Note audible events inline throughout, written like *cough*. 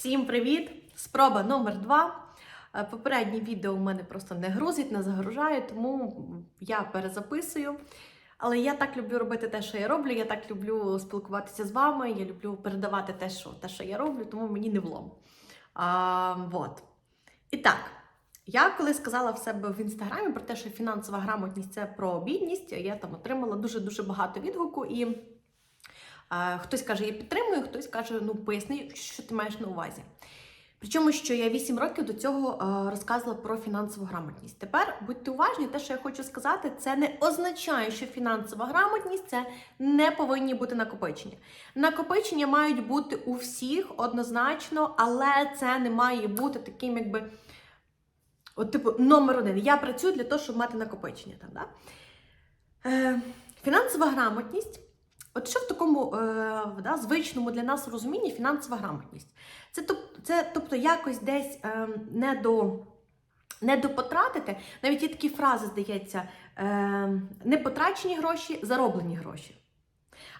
Всім привіт! Спроба номер два. Е, Попереднє відео у мене просто не грузить, не загружає, тому я перезаписую. Але я так люблю робити те, що я роблю. Я так люблю спілкуватися з вами. Я люблю передавати те, що, те, що я роблю, тому мені не влом. А, вот. І так, я коли сказала в себе в інстаграмі про те, що фінансова грамотність це про бідність, я там отримала дуже-дуже багато відгуку і. Хтось каже, я підтримую, хтось каже, ну поясни, що ти маєш на увазі. Причому, що я 8 років до цього розказувала про фінансову грамотність. Тепер будьте уважні, те, що я хочу сказати, це не означає, що фінансова грамотність це не повинні бути накопичення. Накопичення мають бути у всіх однозначно, але це не має бути таким, якби. От, типу, номер один. Я працюю для того, щоб мати накопичення. Там, да? е, фінансова грамотність. От що в такому е, да, звичному для нас розумінні фінансова грамотність? Це, це тобто якось десь е, не до. Не допотратити, навіть є такі фрази, здається, е, не потрачені гроші, зароблені гроші.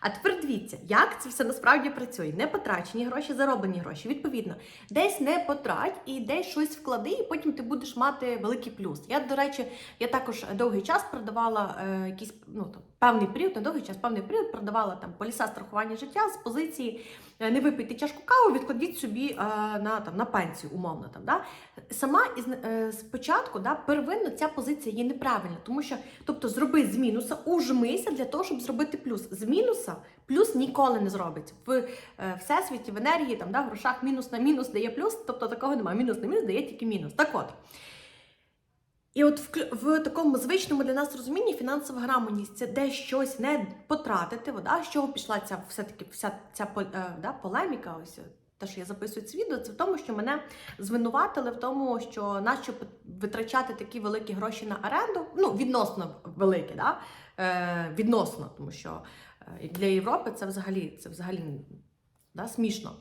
А тепер дивіться, як це все насправді працює. Не потрачені гроші, зароблені гроші. Відповідно, десь не потрать і десь щось вклади, і потім ти будеш мати великий плюс. Я, до речі, я також довгий час продавала е, якийсь ну, там, певний період, не довгий час, певний період продавала там поліса страхування життя з позиції не випийте чашку каву, відкладіть собі е, на, там, на пенсію, умовно. Там, да? Сама із, е, спочатку да, первинно ця позиція є неправильна, тому що тобто, зроби з мінуса, ужмися для того, щоб зробити плюс. З мінуса плюс ніколи не зробиться. В е, всесвіті, в енергії, там, да, в грошах мінус на мінус дає плюс, тобто такого немає. Мінус на мінус дає тільки мінус. Так от. І от в, в такому звичному для нас розумінні фінансова грамотність це де щось не потратити, да, з чого пішла ця все-таки вся ця е, да, полеміка, ось е, те, що я записую це відео, це в тому, що мене звинуватили в тому, що нащо витрачати такі великі гроші на оренду, ну, відносно великі, да? е, відносно, тому що е, для Європи це взагалі, це взагалі да, смішно.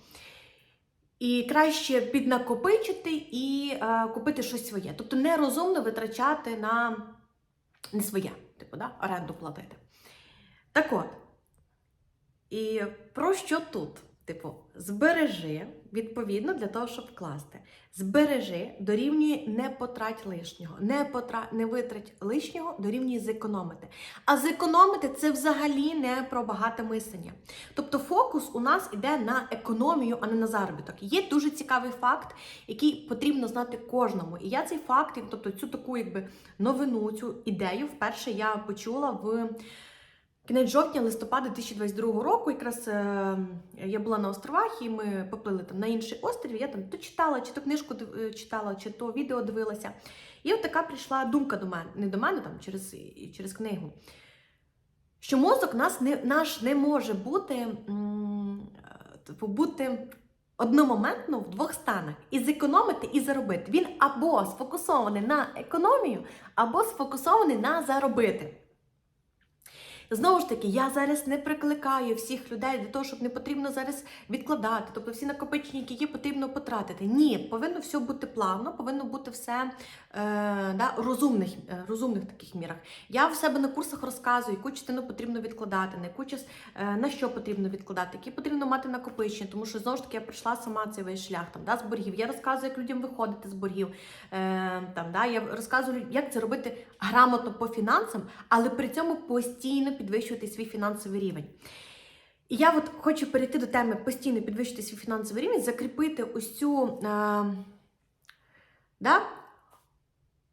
І краще піднакопичити і е, купити щось своє. Тобто нерозумно витрачати на не своє, типу, да? оренду платити. Так от. І про що тут? Типу, збережи, відповідно, для того, щоб вкласти. Збережи дорівнює не потрать лишнього. Не, потра... не витрать лишнього дорівнює зекономити. А зекономити це взагалі не про багате мислення. Тобто фокус у нас іде на економію, а не на заробіток. Є дуже цікавий факт, який потрібно знати кожному. І я цей факт, тобто цю таку якби новину, цю ідею, вперше я почула в. Кінець жовтня, листопада 2022 року, якраз е, я була на островах, і ми поплили там на інший острів. Я там то читала, чи то книжку е, читала, чи то відео дивилася. І от така прийшла думка до мене, не до мене, там через, через книгу. Що мозок нас не, наш не може бути, типу, бути одномоментно в двох станах і зекономити, і заробити. Він або сфокусований на економію, або сфокусований на заробити. Знову ж таки, я зараз не прикликаю всіх людей до того, щоб не потрібно зараз відкладати, тобто всі накопичення, які є, потрібно потратити. Ні, повинно все бути плавно, повинно бути все е, да, розумних, е, розумних таких мірах. Я в себе на курсах розказую, яку частину потрібно відкладати, на яку час, е, на що потрібно відкладати, які потрібно мати накопичення, тому що знову ж таки я пройшла сама цей весь шлях там, да, з боргів. Я розказую, як людям виходити з боргів. Е, там, да, я розказую, як це робити грамотно по фінансам, але при цьому постійно підвищувати свій фінансовий рівень. І я от хочу перейти до теми постійно підвищити свій фінансовий рівень, закріпити ось цю, е, да,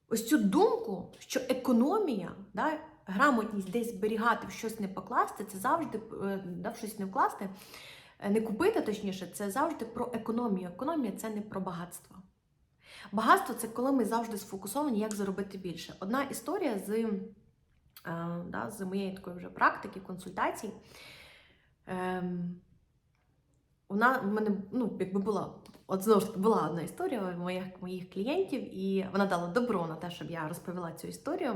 ось цю думку, що економія, да, грамотність десь зберігати, в щось не покласти, це завжди е, да, в щось не вкласти, е, не купити, точніше, це завжди про економію. Економія це не про багатство. Багатство це коли ми завжди сфокусовані, як заробити більше. Одна історія з, да, з моєї такої вже практики, консультацій. Ем, вона в мене ну, якби була, от знову ж таки, була одна історія моїх, моїх клієнтів, і вона дала добро на те, щоб я розповіла цю історію.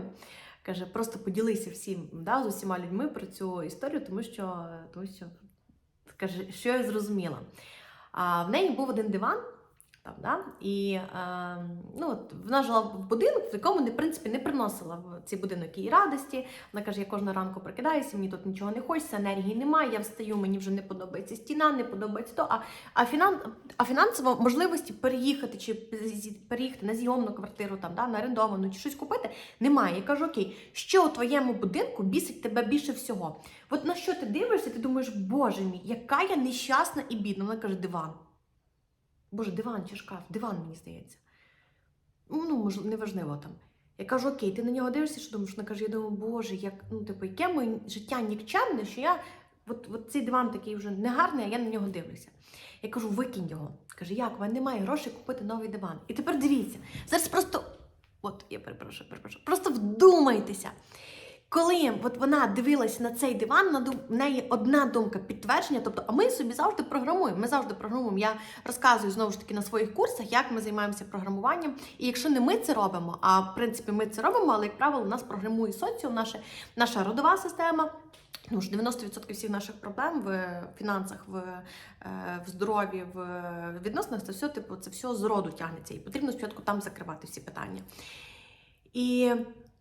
Каже, просто поділися всім да, з усіма людьми про цю історію, тому що, тому що каже, що я зрозуміла. А в неї був один диван, Там, да? І е, ну, вона жила в будинку, в якому в принципі, не приносила в цей будинок їй радості. Вона каже: я кожного ранку прокидаюся, мені тут нічого не хочеться, енергії немає, я встаю, мені вже не подобається стіна, не подобається то. А, а, фінан, а фінансово можливості переїхати чи переїхати на зйомну квартиру, там, да, на орендовану чи щось купити немає. Я кажу, окей, що у твоєму будинку бісить тебе більше всього? От на що ти дивишся, ти думаєш, боже мій, яка я нещасна і бідна. Вона каже, диван. Боже, диван чи шкаф, диван, мені здається. Ну, неважливо там. Я кажу, окей, ти на нього дивишся, що думаєш? Вона каже, я думаю, боже, як, ну, типу, яке моє життя нікчемне, що я. От, от цей диван такий вже негарний, а я на нього дивлюся. Я кажу, викинь його. Каже, як, у мене немає грошей купити новий диван. І тепер дивіться, зараз просто. От, я перепрошую, перепрошую. Просто вдумайтеся. Коли от вона дивилася на цей диван, на в неї одна думка підтвердження. Тобто, а ми собі завжди програмуємо. Ми завжди програмуємо. Я розказую знову ж таки на своїх курсах, як ми займаємося програмуванням. І якщо не ми це робимо, а в принципі ми це робимо, але як правило, нас програмує соціум, наша, наша родова система. Тому що 90% всіх наших проблем в фінансах, в, е, в здоров'ї, в відносинах це все типу, це все з роду тягнеться. І потрібно спочатку там закривати всі питання. І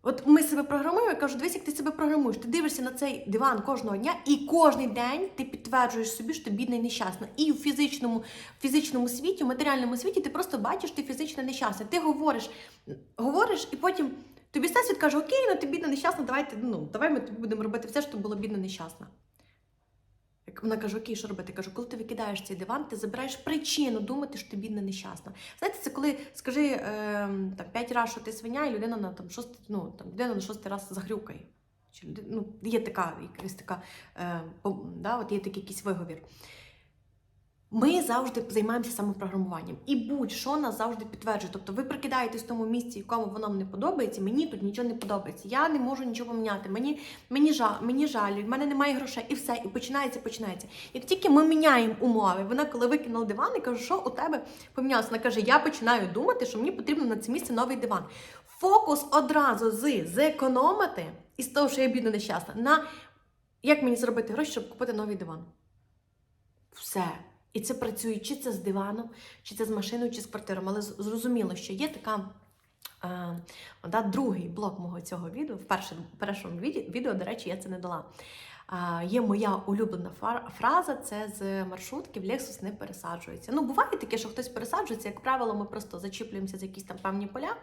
от ми себе програмуємо, я кажу, дивись, як ти себе програмуєш. Ти дивишся на цей диван кожного дня, і кожен день ти підтверджуєш собі, що ти бідна і нещасна. І в фізичному, фізичному світі, в матеріальному світі ти просто бачиш, ти фізично нещасна. Ти говориш, говориш, і потім тобі всесвіт каже, окей, ну ти бідна нещасна, давайте, ну, давай ми тобі будемо робити все, щоб було бідна нещасна. Вона каже, окей, що робити? Кажу, коли ти викидаєш цей диван, ти забираєш причину думати, що ти бідна нещасна. Знаєте, це коли скажи е, там, п'ять разів, що ти свиня, і людина на там шостий, ну там людина на шостий раз загрюкає. Чи ну, є така якась така, е, да, от є такий якийсь виговір. Ми завжди займаємося самопрограмуванням. І будь-що нас завжди підтверджує. Тобто ви прикидаєтесь в тому місці, якому воно вам не подобається, мені тут нічого не подобається. Я не можу нічого поміняти. Мені, мені, жаль, мені жаль, в мене немає грошей, і все, і починається, починається. Як тільки ми міняємо умови, вона коли викинула диван, я кажу, що у тебе помінялося? Вона каже, я починаю думати, що мені потрібно на це місце новий диван. Фокус одразу з зекономити із того, що я бідна нещасна, на як мені зробити гроші, щоб купити новий диван. Все. І це працює чи це з диваном, чи це з машиною, чи з квартиром. Але зрозуміло, що є така. Е, да, другий блок мого цього відео. В першому, відео, до речі, я це не дала. Є моя улюблена фраза: це з маршрутки в Lexus не пересаджується. Ну, буває таке, що хтось пересаджується, як правило, ми просто зачіплюємося за якісь там певні поля,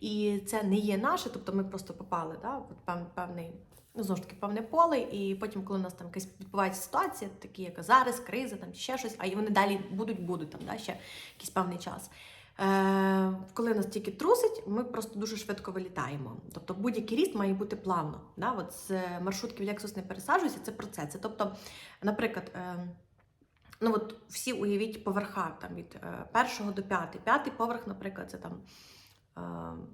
і це не є наше, тобто ми просто попали да, в пев- певний. Ну, знову ж таки, певне поле, і потім, коли у нас там якась відбувається ситуація, такі як зараз, криза, там ще щось, а вони далі будуть, будуть там, да, ще якийсь певний час. Е, коли нас тільки трусить, ми просто дуже швидко вилітаємо. Тобто будь-який ріст має бути плавно. Да? От з маршрутки в Lexus не пересаджується, це про це. Це тобто, наприклад, е, ну от всі уявіть поверха там від е, першого до п'ятий. П'ятий поверх, наприклад, це там,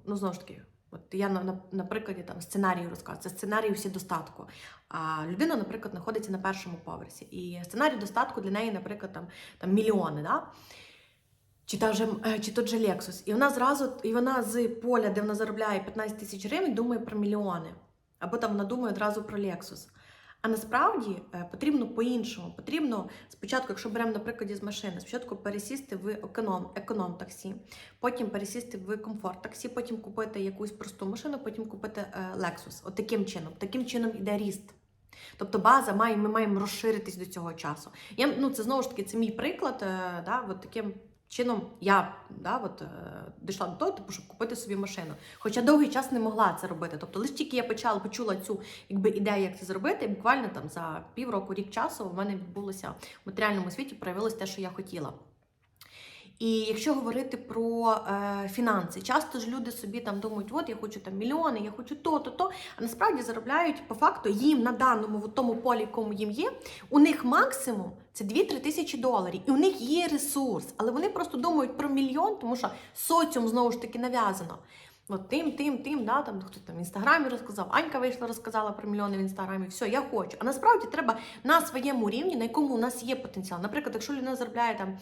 ну знову ж таки. От я на, на, на прикладі там сценарію розказую. Це сценарій всі достатку. А людина, наприклад, знаходиться на першому поверсі. І сценарій достатку для неї, наприклад, там, там мільйони. Да? Чи, та же, е, чи тот же Lexus. І вона зразу, і вона з поля, де вона заробляє 15 тисяч гривень, думає про мільйони. Або там вона думає одразу про Lexus. А насправді е, потрібно по-іншому. Потрібно спочатку, якщо беремо на прикладі з машини, спочатку пересісти в економ, економ таксі, потім пересісти в комфорт таксі, потім купити якусь просту машину, потім купити е, Lexus. От таким чином. Таким чином йде ріст. Тобто база має, ми маємо розширитись до цього часу. Я, ну, це знову ж таки це мій приклад. Да, от таким чином я да, от, е, дійшла до того, типу, щоб купити собі машину. Хоча довгий час не могла це робити. Тобто, лише тільки я почала почула цю якби, ідею, як це зробити, і буквально там за півроку, рік часу в мене відбулося в матеріальному світі, проявилось те, що я хотіла. І якщо говорити про е, фінанси, часто ж люди собі там думають, от я хочу там мільйони, я хочу то, то, то. А насправді заробляють по факту їм на даному в тому полі, якому їм є, у них максимум це 2-3 тисячі доларів. І у них є ресурс, але вони просто думають про мільйон, тому що соціум знову ж таки нав'язано. От тим, тим, тим, да, там хтось там в інстаграмі розказав, Анька вийшла, розказала про мільйони в інстаграмі. Все, я хочу. А насправді треба на своєму рівні, на якому у нас є потенціал. Наприклад, якщо людина заробляє там.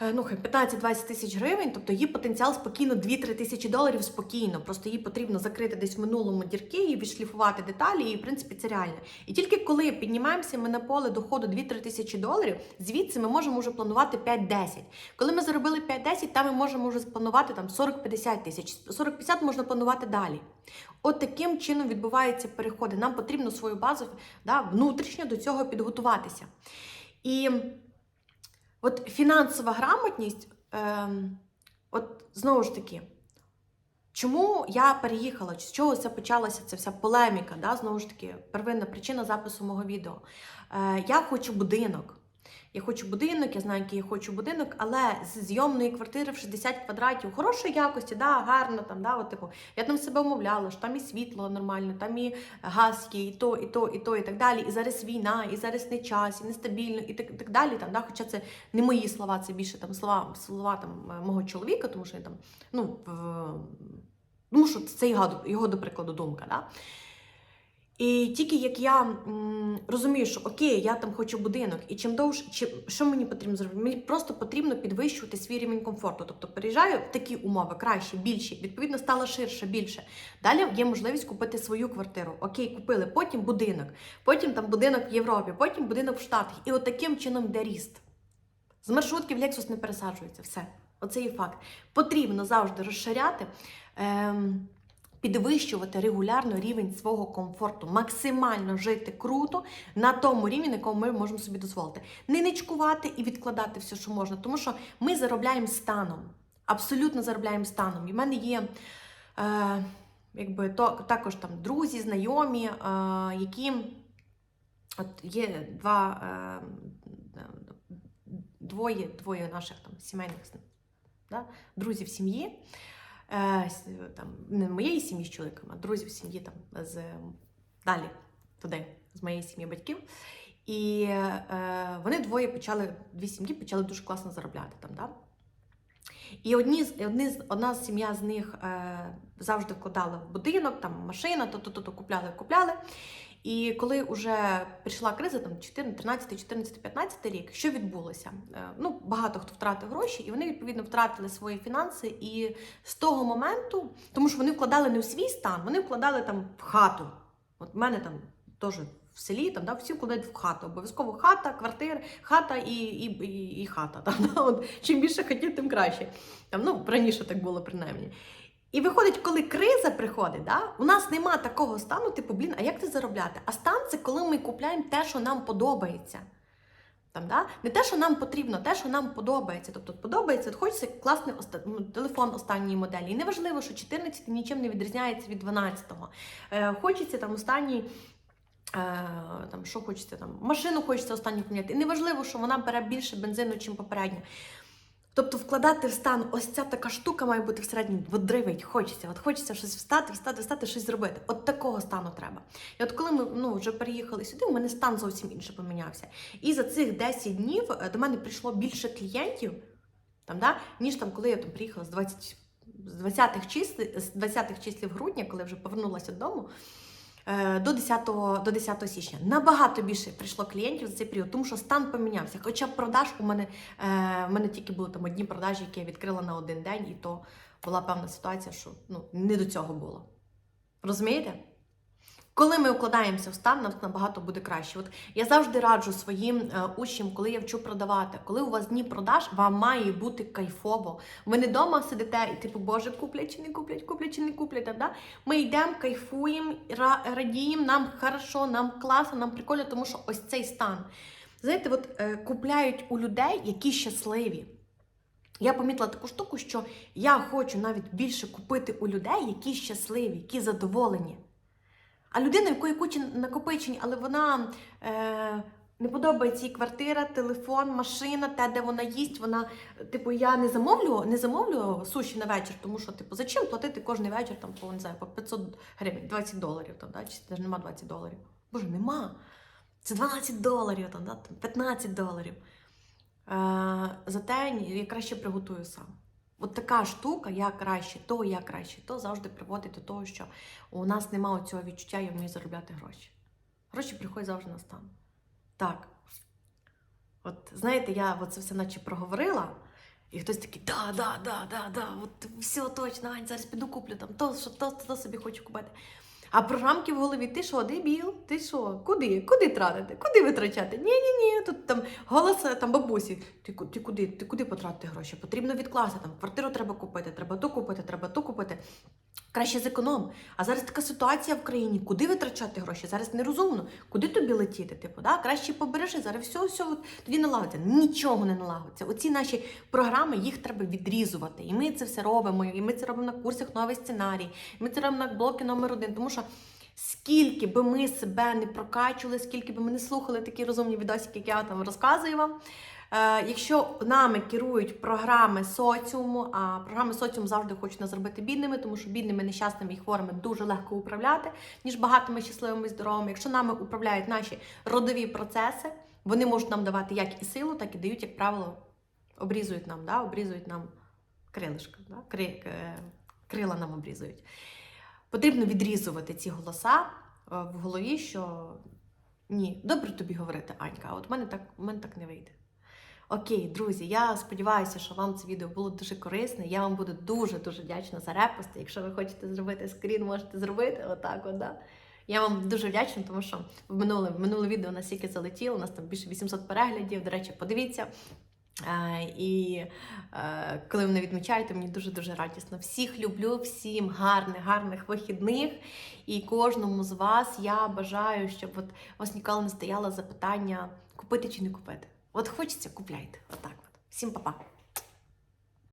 Е, ну, хай 15-20 тисяч гривень, тобто її потенціал спокійно 2-3 тисячі доларів спокійно. Просто їй потрібно закрити десь в минулому дірки і відшліфувати деталі, і в принципі це реально. І тільки коли піднімаємося ми на поле доходу 2-3 тисячі доларів, звідси ми можемо вже планувати 5-10. Коли ми заробили 5-10, там ми можемо вже спланувати там 40-50 тисяч. 40-50 можна планувати далі. От таким чином відбуваються переходи. Нам потрібно свою базу да, внутрішньо до цього підготуватися. І от фінансова грамотність, ем, от знову ж таки, чому я переїхала? З чого це почалася ця вся полеміка? Да? Знову ж таки, первинна причина запису мого відео. Е, я хочу будинок. Я хочу будинок, я знаю, який я хочу будинок, але з зйомної квартири в 60 квадратів хорошої якості, да, гарно там, да, от, типу, я там себе умовляла, що там і світло нормально, там і газ є, і то, і то, і то, і так далі. І зараз війна, і зараз не час, і нестабільно, і так, так далі. Там, да, хоча це не мої слова, це більше там слова, слова там, е, мого чоловіка, тому що я там, ну, в- тому що це його, його до прикладу, думка. Да? І тільки як я м, розумію, що окей, я там хочу будинок, і чим довше, чим, що мені потрібно зробити? Мені просто потрібно підвищувати свій рівень комфорту. Тобто переїжджаю в такі умови, краще, більші, відповідно, стала ширше, більше. Далі є можливість купити свою квартиру. Окей, купили, потім будинок, потім там будинок в Європі, потім будинок в Штатах. І от таким чином йде ріст. З маршрутки в Lexus не пересаджується. Все. Оце є факт. Потрібно завжди розширяти. Ем, підвищувати регулярно рівень свого комфорту, максимально жити круто на тому рівні, на якому ми можемо собі дозволити. Не ничкувати і відкладати все, що можна, тому що ми заробляємо станом. Абсолютно заробляємо станом. І в мене є е, якби, то, також там друзі, знайомі, е, які от є два. Е, Двоє, двоє наших там сімейних да, друзів сім'ї, там, не моєї сім'ї з чоловіком, а друзів сім'ї там з далі, туди, з моєї сім'ї батьків. І е, вони двоє почали, дві сім'ї почали дуже класно заробляти там. Да? І одні, одні, одна сім'я з них е, завжди вкладала в будинок, там машина, то-то-то купляли, купляли. І коли вже прийшла криза, там 14, 13, 14, 15 рік, що відбулося? Е, Ну, багато хто втратив гроші, і вони відповідно втратили свої фінанси. І з того моменту, тому що вони вкладали не в свій стан, вони вкладали там в хату. От в мене там теж в селі, там да, всі вкладають в хату. Обов'язково хата, квартира, хата і, і, і, і хата. *laughs* Там, да, от, чим більше хотів, тим краще. Там, ну, раніше так було принаймні. І виходить, коли криза приходить, да, у нас нема такого стану, типу, блін, а як це заробляти? А стан це коли ми купляємо те, що нам подобається. Там, да? Не те, що нам потрібно, те, що нам подобається. Тобто подобається, хочеться класний оста... ну, телефон останньої моделі. І неважливо, що 14 нічим не відрізняється від 12-го. Е, хочеться там останній. Е, там, що хочеться там, машину хочеться останню поміняти. І неважливо, що вона бере більше бензину, ніж попередня. Тобто вкладати в стан, ось ця така штука має бути всередині, от дривить, хочеться. От хочеться щось встати, встати, встати, щось зробити. От такого стану треба. І от коли ми ну, вже переїхали сюди, у мене стан зовсім інше помінявся. І за цих 10 днів е, до мене прийшло більше клієнтів, там, да, ніж там, коли я там приїхала з 20 з 20-х числів, з 20-х числів грудня, коли вже повернулася додому. Е, До 10, до 10 січня набагато більше прийшло клієнтів за цей період, тому що стан помінявся. Хоча продаж у мене е, в мене тільки були там одні продажі, які я відкрила на один день, і то була певна ситуація, що ну, не до цього було. Розумієте? Коли ми вкладаємося в стан, нам набагато буде краще. От я завжди раджу своїм е, учням, коли я вчу продавати, коли у вас дні продаж, вам має бути кайфово. Ви не вдома сидите і типу, Боже, куплять чи не куплять, куплять чи не куплять. Да? Ми йдемо, кайфуємо, радіємо, нам хорошо, нам класно, нам прикольно, тому що ось цей стан. Знаєте, от е, купляють у людей, які щасливі. Я помітила таку штуку, що я хочу навіть більше купити у людей, які щасливі, які задоволені. А людина, в якої куча накопичень, але вона е, не подобається їй квартира, телефон, машина, те, де вона їсть. Вона, типу, я не замовлю, не замовлю суші на вечір, тому що, типу, зачем платити кожен вечір там, по, не знаю, по 500 гривень, 20 доларів, там, да? чи навіть нема 20 доларів. Боже, нема. Це 12 доларів, там, да? 15 доларів. Е, зате я краще приготую сам. От така штука, я краще, то я краще, то завжди приводить до того, що у нас немає цього відчуття, я вмію заробляти гроші. Гроші приходять завжди на стан. Так. От знаєте, я це все наче проговорила, і хтось такий, да, да, да, да, да, от все точно, Ань, зараз піду куплю там, то, що, то, то собі хочу купити. А програмки в голові, ти що, дебіл? Ти що? Куди? Куди тратити? Куди витрачати? Ні, ні, ні. Тут там голос там бабусі. Ти, ти куди? Ти куди потратити гроші? Потрібно відкласти там. Квартиру треба купити, треба то купити, треба то купити. Краще зеконом. А зараз така ситуація в країні. Куди витрачати гроші? Зараз нерозумно. Куди тобі летіти? Типу, да? краще побережи. Зараз все, все тоді налагодиться. Нічого не налагодиться. Оці наші програми їх треба відрізувати. І ми це все робимо. І ми це робимо на курсах новий сценарій. І ми це робимо на блоки номер один. Тому що скільки би ми себе не прокачували, скільки би ми не слухали такі розумні відосики, як я там розказую вам. Е, якщо нами керують програми соціуму, а програми соціуму завжди хочуть нас зробити бідними, тому що бідними, нещасними і хворими дуже легко управляти, ніж багатими, щасливими і здоровими. Якщо нами управляють наші родові процеси, вони можуть нам давати як і силу, так і дають, як правило, обрізують нам, да? обрізують нам крилишка, да? Кри, е, крила нам обрізують. Потрібно відрізувати ці голоса е, в голові, що ні, добре тобі говорити, Анька, от в мене так, в мене так не вийде. Окей, друзі, я сподіваюся, що вам це відео було дуже корисне. Я вам буду дуже-дуже вдячна за репости. Якщо ви хочете зробити скрін, можете зробити отак. От, да? Я вам дуже вдячна, тому що в минуле, в минуле відео настільки залетіло, у нас там більше 800 переглядів. До речі, подивіться. Е, і е, коли мене відмічаєте, мені дуже-дуже радісно. Всіх люблю, всім гарних, гарних вихідних. І кожному з вас я бажаю, щоб от вас ніколи не стояло запитання, купити чи не купити. От хочеться, купляйте. Отак от. Всім па-па.